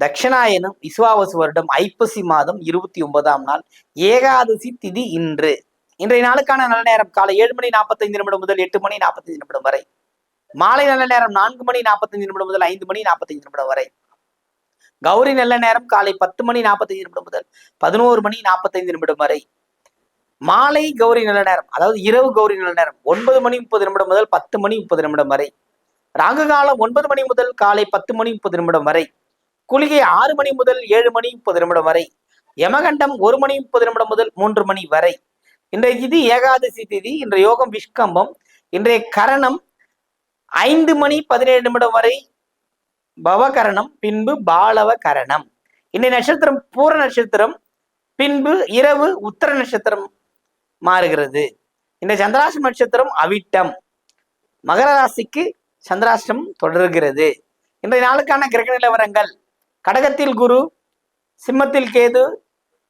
தட்சிணாயனம் விசுவாவசு வருடம் ஐப்பசி மாதம் இருபத்தி ஒன்பதாம் நாள் ஏகாதசி திதி இன்று. இன்றைய நாளுக்கான நல்ல நேரம் காலை ஏழு மணி நாற்பத்தைந்து நிமிடம் முதல் எட்டு மணி நாற்பத்தைந்து நிமிடம் வரை. மாலை நல்ல நேரம் நான்கு மணி நாற்பத்தஞ்சு நிமிடம் முதல் ஐந்து மணி நாற்பத்தஞ்சு நிமிடம் வரை. கௌரி நல்ல நேரம் காலை பத்து மணி நாற்பத்தஞ்சு நிமிடம் முதல் பதினோரு மணி நாற்பத்தைந்து நிமிடம் வரை. மாலை கௌரி நல்ல நேரம் அதாவது இரவு கௌரி நல்ல நேரம் ஒன்பது மணி முப்பது நிமிடம் முதல் பத்து மணி முப்பது நிமிடம் வரை. ராகு காலம் ஒன்பது மணி முதல் காலை பத்து மணி முப்பது நிமிடம் வரை. குளிகை ஆறு மணி முதல் ஏழு மணி முப்பது நிமிடம் வரை யமகண்டம் ஒரு மணி முப்பது நிமிடம் முதல் மூன்று மணி வரை. இன்றைய திதி ஏகாதசி திதி இன்றைய யோகம் விஷ்கம்பம் இன்றைய கரணம் ஐந்து மணி பதினேழு நிமிடம் வரை பவகரணம் பின்பு பாலவ கரணம் இன்றைய நட்சத்திரம் பூர நட்சத்திரம் பின்பு இரவு உத்தர நட்சத்திரம் மாறுகிறது. இந்த சந்திராஷ்டம் நட்சத்திரம் அவிட்டம். மகர ராசிக்கு சந்திராஷ்டம் தொடர்கிறது. இன்றைய நாளுக்கான கிரக நிலவரங்கள். கடகத்தில் குரு சிம்மத்தில் கேது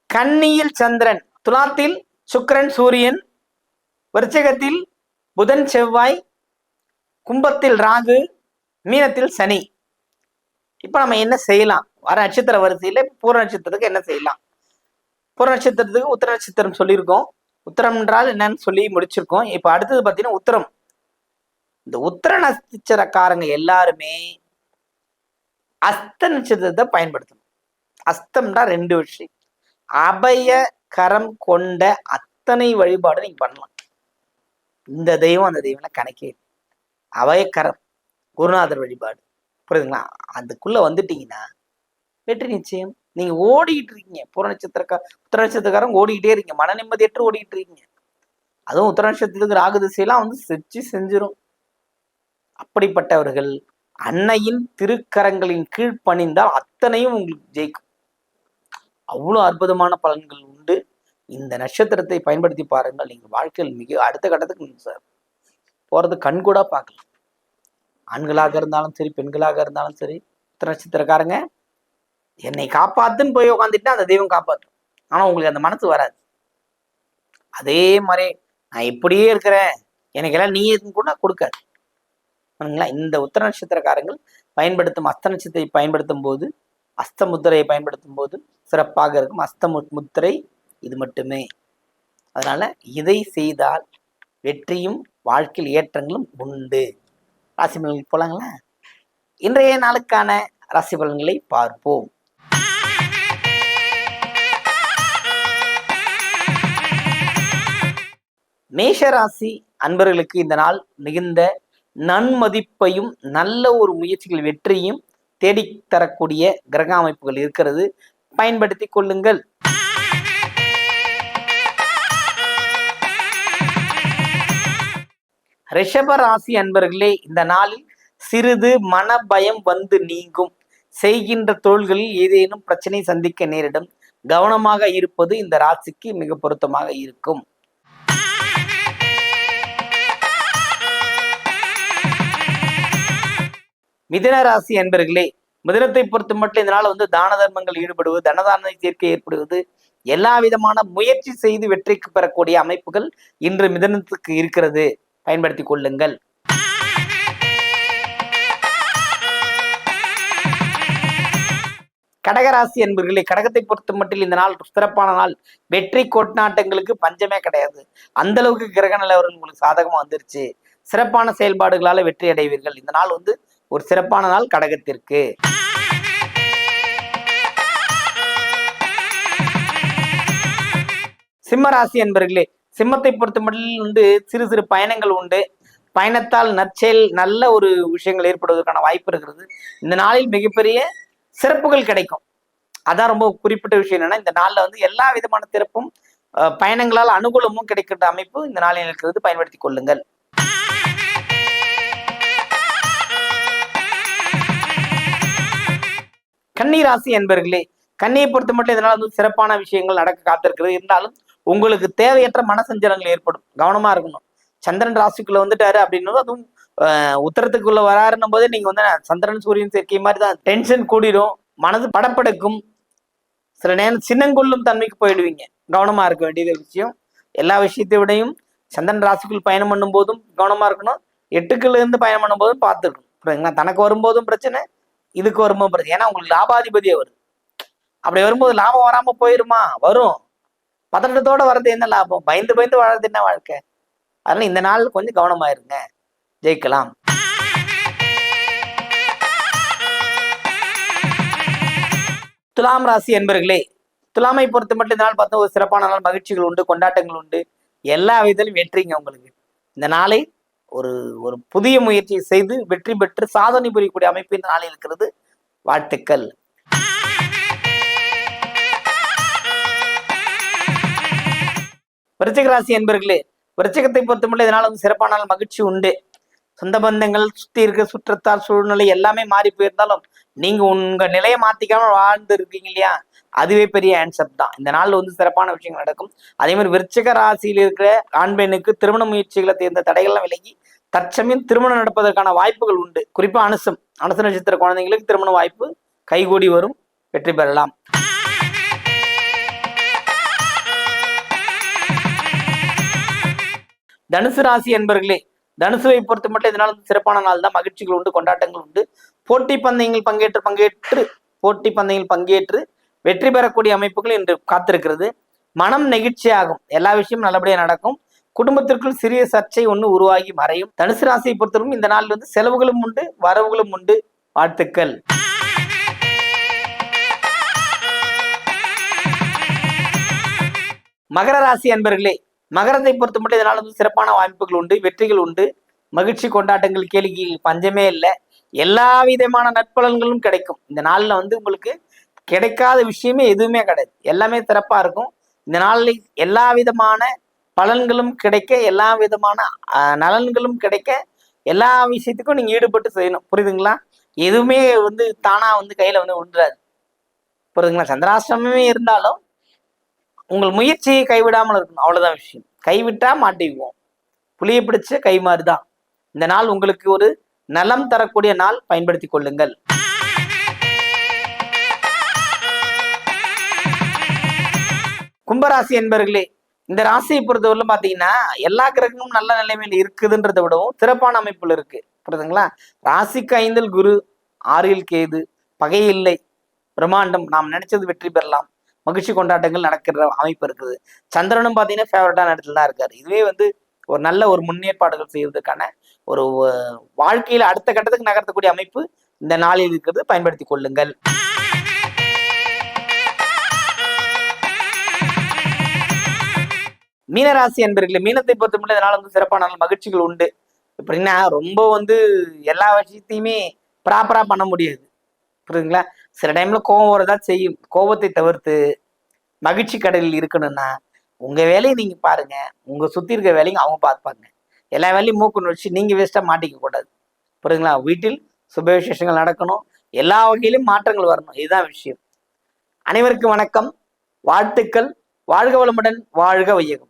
கன்னியில் சந்திரன் துலாத்தில் சுக்கரன் சூரியன் விருச்சகத்தில் புதன் செவ்வாய் கும்பத்தில் ராகு மீனத்தில் சனி. இப்போ நம்ம என்ன செய்யலாம்? வர நட்சத்திர வரிசையில் பூர நட்சத்திரத்துக்கு என்ன செய்யலாம்? பூர நட்சத்திரத்துக்கு உத்தர நட்சத்திரம் சொல்லியிருக்கோம். உத்தரம் என்றால் என்னன்னு சொல்லி முடிச்சிருக்கோம். இப்போ அடுத்தது பார்த்தீங்கன்னா உத்தரம். இந்த உத்தர நட்சத்திரக்காரங்க எல்லாருமே அஸ்த நட்சத்திரத்தை பயன்படுத்தணும். அஸ்தம்னா ரெண்டு விஷயம். அபய கரம் கொண்ட அத்தனை வழிபாடு நீங்க பண்ணலாம். இந்த தெய்வம் அந்த தெய்வம்லாம் கணக்கே அபயக்கரம் குருநாதர் வழிபாடு. புரியுதுங்களா? அதுக்குள்ள வந்துட்டீங்கன்னா வெற்றி நிச்சயம். நீங்க ஓடிக்கிட்டு இருக்கீங்க. புற நட்சத்திரக்கா உத்தர நட்சத்திரக்காரங்க ஓடிக்கிட்டே இருக்கீங்க. மன நிம்மதியற்று ஓடிக்கிட்டு இருக்கீங்க. அதுவும் உத்தர நட்சத்திரத்துக்கு ராகு திசையெல்லாம் வந்து செஞ்சு செஞ்சிடும் அப்படிப்பட்டவர்கள் அன்னையின் திருக்கரங்களின் கீழ் பணிந்தால் அத்தனையும் உங்களுக்கு ஜெயிக்கும். அவ்வளோ அற்புதமான பலன்கள் உண்டு. இந்த நட்சத்திரத்தை பயன்படுத்தி பாருங்கள். நீங்கள் வாழ்க்கையில் மிக அடுத்த கட்டத்துக்கு சார் போறது கண் கூட பார்க்கலாம் ஆண்களாக இருந்தாலும் சரி பெண்களாக இருந்தாலும் சரி உத்தர நட்சத்திரக்காரங்க என்னை காப்பாத்துன்னு போய் உட்காந்துட்டா அந்த தெய்வம் காப்பாற்றும் ஆனா உங்களுக்கு அந்த மனசு வராது. அதே மாதிரி நான் இப்படியே இருக்கிறேன். எனக்கு எல்லாம் நீ எதுவும் கூட கொடுக்காது. சரிங்களா இந்த உத்தர நட்சத்திரக்காரங்கள் பயன்படுத்தும் அஸ்த நட்சத்திரத்தை பயன்படுத்தும் போது அஸ்த முத்திரையை பயன்படுத்தும் போது சிறப்பாக இருக்கும். அஸ்த முத்திரை இது மட்டுமே. அதனால இதை செய்தால் வெற்றியும் வாழ்க்கையில் ஏற்றங்களும் உண்டு. ராசி பலன்களுக்கு போலாங்களா? இன்றைய நாளுக்கான ராசி பலன்களை பார்ப்போம். மேஷராசி அன்பர்களுக்கு இந்த நாள் மிகுந்த நன்மதிப்பையும் நல்ல ஒரு முயற்சிகள் வெற்றியும் தேடித் தரக்கூடிய கிரக அமைப்புகள் இருக்கிறது. பயன்படுத்தி கொள்ளுங்கள். ரிஷப ராசி அன்பர்களே இந்த நாளில் சிறிது மன பயம் வந்து நீங்கும். செய்கின்ற தொழில்களில் ஏதேனும் பிரச்சனை சந்திக்க நேரிடும். கவனமாக இருப்பது இந்த ராசிக்கு மிக பொருத்தமாக இருக்கும். மிதன ராசி என்பர்களே மிதனத்தை பொறுத்த மட்டும் இதனால வந்து தான தர்மங்கள் ஈடுபடுவது தனதான சேர்க்கை ஏற்படுவது எல்லா விதமான முயற்சி செய்து வெற்றிக்கு பெறக்கூடிய அமைப்புகள் இன்று மிதனத்துக்கு இருக்கிறது. பயன்படுத்தி கொள்ளுங்கள். கடகராசி என்பர்களே கடகத்தை பொறுத்த மட்டும் இந்த நாள் சிறப்பான நாள். வெற்றி கொட்நாட்டங்களுக்கு பஞ்சமே கிடையாது. அந்த அளவுக்கு கிரக நிலவரம் உங்களுக்கு சாதகமா வந்துருச்சு. சிறப்பான செயல்பாடுகளால வெற்றி அடைவீர்கள். இந்த நாள் வந்து ஒரு சிறப்பான நாள் கடகத்திற்கு. சிம்ம ராசி என்பர்களே சிம்மத்தை பொறுத்த மட்டும் சிறு சிறு பயணங்கள் உண்டு. பயணத்தால் நற்செயல் நல்ல ஒரு விஷயங்கள் ஏற்படுவதற்கான வாய்ப்பு இருக்கிறது. இந்த நாளில் மிகப்பெரிய சிறப்புகள் கிடைக்கும். அதான் ரொம்ப குறிப்பிட்ட விஷயம் என்னன்னா இந்த நாளில் வந்து எல்லா விதமான சிறப்பும் பயணங்களால் அனுகூலமும் கிடைக்கின்ற அமைப்பு இந்த நாளில் இருக்கிறது. பயன்படுத்திக் கொள்ளுங்கள். கன்னி ராசி என்பர்களே கன்னியை பொறுத்த மட்டும் இதனால் வந்து சிறப்பான விஷயங்கள் நடக்க காத்திருக்கிறது. இருந்தாலும் உங்களுக்கு தேவையற்ற மனசஞ்சலங்கள் ஏற்படும். கவனமா இருக்கணும். சந்திரன் ராசிக்குள்ள வந்துட்டாரு அப்படின்னும் அதுவும் ஆஹ், உத்தரத்துக்குள்ள வராருன்னும் போது நீங்க வந்து சந்திரன் சூரியன் சேர்க்கை மாதிரி தான் டென்ஷன் கூடிடும் மனது படப்படக்கும். சில நேரம் சின்னங்கொள்ளும் தன்மைக்கு போயிடுவீங்க. கவனமா இருக்க வேண்டியது விஷயம். எல்லா விஷயத்தை விடையும் சந்திரன் ராசிக்குள் பயணம் பண்ணும் போதும் கவனமா இருக்கணும். எட்டுக்குள்ள இருந்து பயணம் பண்ணும் போதும் பார்த்துருக்கணும் தனக்கு வரும்போதும் பிரச்சனை இதுக்கு வரும்போது ஏன்னா உங்களுக்கு லாபாதிபதியே வருது அப்படி வரும்போது லாபம் வராம போயிருமா? வரும். பதட்டத்தோட வர்றது என்ன லாபம்? பயந்து பயந்து வாழறது என்ன வாழ்க்கை? அதனால இந்த நாள் கொஞ்சம் கவனமா இருங்க ஜெயிக்கலாம். துலாம் ராசி என்பர்களே துலாமை பொறுத்து மட்டும் இந்த நாள் பார்த்தா ஒரு சிறப்பான நாள். மகிழ்ச்சிகள் உண்டு கொண்டாட்டங்கள் உண்டு. எல்லா விதத்திலும் வெற்றிங்க உங்களுக்கு. இந்த நாளை ஒரு ஒரு புதிய முயற்சியை செய்து வெற்றி பெற்று சாதனை புரியக்கூடிய அமைப்பு இந்த நாளில் இருக்கிறது. வாழ்த்துக்கள். விருச்சிக ராசி என்பர்களே விருச்சிகத்தை பொறுத்தமட்டில் இதனால் வந்து சிறப்பான மகிழ்ச்சி உண்டு. சொந்த பந்தங்கள் சுத்தி இருக்க சுற்றத்தார் சூழ்நிலை எல்லாமே மாறி போயிருந்தாலும் நீங்க உங்க நிலையை மாத்திக்காம வாழ்ந்து இருக்கீங்க இல்லையா? அதுவே பெரிய ஆன்சர் தான். இந்த நாள் வந்து சிறப்பான விஷயங்கள் நடக்கும். அதே மாதிரி விருச்சிக ராசியில் இருக்கிற ஆண் பெண்ணுக்கு திருமண முயற்சிகளை தேர்ந்த தடைகள்லாம் விலகி தற்சமயம் திருமணம் நடப்பதற்கான வாய்ப்புகள் உண்டு. குறிப்பா அனுசம் அனுச நட்சத்திர குழந்தைங்களுக்கு திருமண வாய்ப்பு கைகூடி வரும். வெற்றி பெறலாம். தனுசு ராசி என்பர்களே தனுசுவை பொறுத்த மட்டும் இதனால சிறப்பான நாள் தான். மகிழ்ச்சிகள் உண்டு கொண்டாட்டங்கள் உண்டு. போட்டி பந்தயங்கள் பங்கேற்று பங்கேற்று போட்டி பந்தயங்கள் பங்கேற்று வெற்றி பெறக்கூடிய அமைப்புகள் இன்று காத்திருக்கிறது. மனம் நெகிழ்ச்சியாகும். எல்லா விஷயமும் நல்லபடியாக நடக்கும். குடும்பத்திற்குள் சிறிய சர்ச்சை ஒன்று உருவாகி மறையும். தனுசு ராசியை பொறுத்தவரைக்கும் இந்த நாள் வந்து செலவுகளும் உண்டு வரவுகளும் உண்டு. வாழ்த்துக்கள். மகர ராசி அன்பர்களே மகரத்தை பொறுத்த மட்டும் இதனால் வந்து சிறப்பான வாய்ப்புகள் உண்டு வெற்றிகள் உண்டு. மகிழ்ச்சி கொண்டாட்டங்கள் கேளிக்கைகள் பஞ்சமே இல்லை. எல்லா விதமான நற்பலன்களும் கிடைக்கும். இந்த நாளில் வந்து உங்களுக்கு கிடைக்காத விஷயமே எதுவுமே கிடையாது. எல்லாமே சிறப்பா இருக்கும். இந்த நாளில் எல்லா விதமான பலன்களும் கிடைக்க எல்லா விதமான ஆஹ், நலன்களும் கிடைக்க எல்லா விஷயத்துக்கும் நீங்க ஈடுபட்டு செய்யணும். புரியுதுங்களா? எதுவுமே வந்து தானாக வந்து கையில வந்து உண்டுறாது. புரியுதுங்களா? சந்திராசிரமே இருந்தாலும் உங்கள் முயற்சியை கைவிடாமல் இருக்கணும். அவ்வளவுதான் விஷயம். கைவிட்டா மாட்டிக்குவோம். புளியை பிடிச்ச கை மாதிரிதான் இந்த நாள் உங்களுக்கு ஒரு நலம் தரக்கூடிய நாள். பயன்படுத்தி கொள்ளுங்கள். கும்பராசி என்பர்களே இந்த ராசியை பொறுத்தவரையிலும் பாத்தீங்கன்னா எல்லா கிரகமும் நல்ல நிலைமையில் இருக்குதுன்றதை விடவும் சிறப்பான அமைப்புல இருக்கு. புரியுதுங்களா? ராசிக்கு ஐந்தில் குரு ஆறில் கேது பகை இல்லை. பிரம்மாண்டம். நாம் நினைச்சது வெற்றி பெறலாம். மகிழ்ச்சி கொண்டாட்டங்கள் நடக்கிற அமைப்பு இருக்குது. சந்திரனும் பார்த்தீங்கன்னா ஃபேவரட்டான இடத்துல தான் இருக்காரு. இதுவே வந்து ஒரு நல்ல ஒரு முன்னேற்பாடுகள் செய்வதற்கான ஒரு வாழ்க்கையில அடுத்த கட்டத்துக்கு நகர்த்தக்கூடிய அமைப்பு இந்த நாளில் இருக்கிறது. பயன்படுத்தி கொள்ளுங்கள். மீனராசி அன்பர்களே மீனத்தை பொறுத்தமட்டும் இதனால வந்து சிறப்பான மகிழ்ச்சிகள் உண்டு. எப்படின்னா ரொம்ப வந்து எல்லா விஷயத்தையுமே ப்ராப்பரா பண்ண முடியாது. புரியுதுங்களா? சில டைம்ல கோபம் வரதா செய்யும். கோபத்தை தவிர்த்து மகிழ்ச்சி கடலில் இருக்கணும்னா உங்க வேலையை நீங்க பாருங்க. உங்க சுத்தி இருக்க வேலையும் அவங்க பார்ப்பாங்க. எல்லா வேலையும் மூக்கு நுழைச்சு நீங்க வேஸ்டா மாட்டிக்க கூடாது. புரியுதுங்களா? வீட்டில் சுப விசேஷங்கள் நடக்கணும். எல்லா வகையிலும் மாற்றங்கள் வரணும். இதுதான் விஷயம். அனைவருக்கும் வணக்கம். வாழ்த்துக்கள். வாழ்க வளமுடன். வாழ்க வையகம்.